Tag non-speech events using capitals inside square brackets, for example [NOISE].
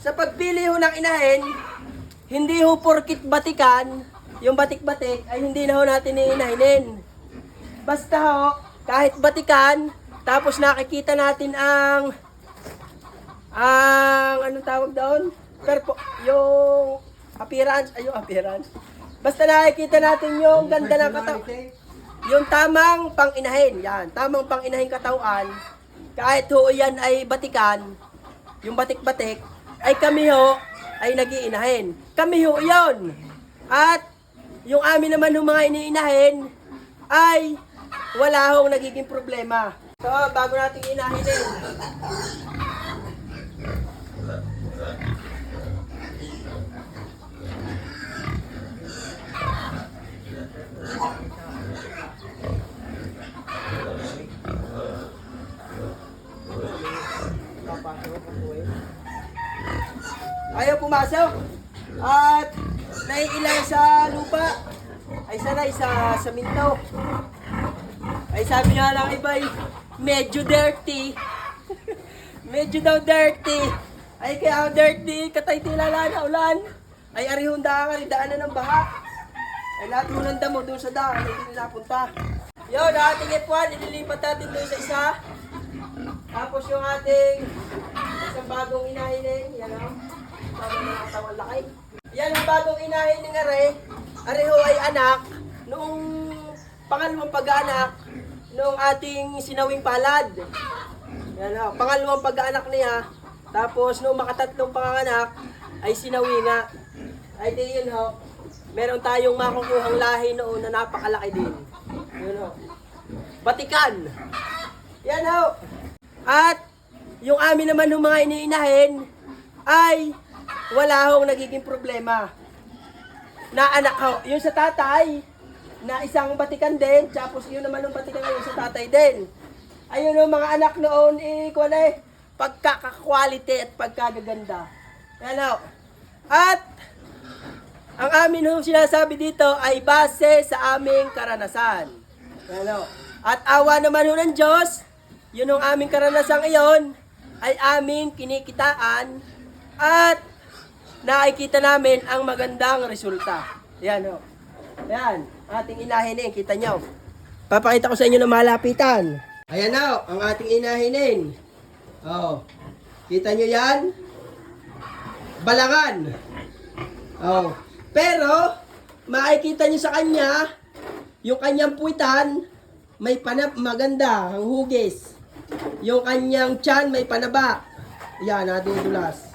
Sa pagpili ho ng inahin, hindi ho porkit batikan, yung batik-batik, ay hindi na ho natin iinahinin. Basta ho, kahit batikan, tapos nakikita natin ang ang anong tawag doon? Perpo, yung appearance, ay yung appearance. Basta nakikita natin yung ganda ng katawan. Yung tamang pang-inahin, yan, tamang pang-inahin katawan, kahit ho yan ay batikan, yung batik-batik, ay kami ho, ay nagiinahin. Kami ho yon. At yung amin naman ho mga iniinahin, ay wala hong nagiging problema. So, bago natin inahin eh. Ayaw pumasok. At naiilay sa lupa. Ay sanay sa saminto. Ay sabi nga lang iba ay medyo dirty. [LAUGHS] medyo daw dirty. Ay kaya ang dirty, katay tilala na ulan. Ay arihong daan ka, daanan ng baha. Ay lahat ng damo doon sa daan, ay hindi napunta. Yun, ating F1, ililipat natin doon sa isa. Tapos yung ating bagong inahining, yan o. Nakatawang laki. Yan ang bagong inahining are. Areho ay anak. Noong pangalawang pag-anak, noong ating sinawing palad. Yan o, pangalawang pag-anak niya. Tapos noong makatatlong panganak, ay sinawi nga. Ay di yun ho. Meron tayong makukuhang lahi noon na napakalaki din. Yun ho. Batikan. Yan ho. At yung amin naman ng mga iniinahin ay wala hong nagiging problema. Na anak ho, yung sa tatay, na isang batikan din, tapos yun naman yung batikan ngayon sa tatay din. Ayun yung mga anak noon, eh, kung ano eh, pagkaka-quality at pagkagaganda. Yan ho. At, ang amin ho sinasabi dito ay base sa aming karanasan. Yan ho. At awa naman ho ng Diyos, yun ang aming karanasan ngayon, ay aming kinikitaan at nakikita namin ang magandang resulta. Yan o. Yan, ating inahinin, kita nyo. Papakita ko sa inyo na malapitan. Ayan na, ang ating inahinin. Oh. Kita nyo yan? Balangan. Oh. Pero, makikita nyo sa kanya, yung kanyang puwitan, may panab maganda, ang hugis. Yung kanyang tiyan may panaba. Yan, nadudulas.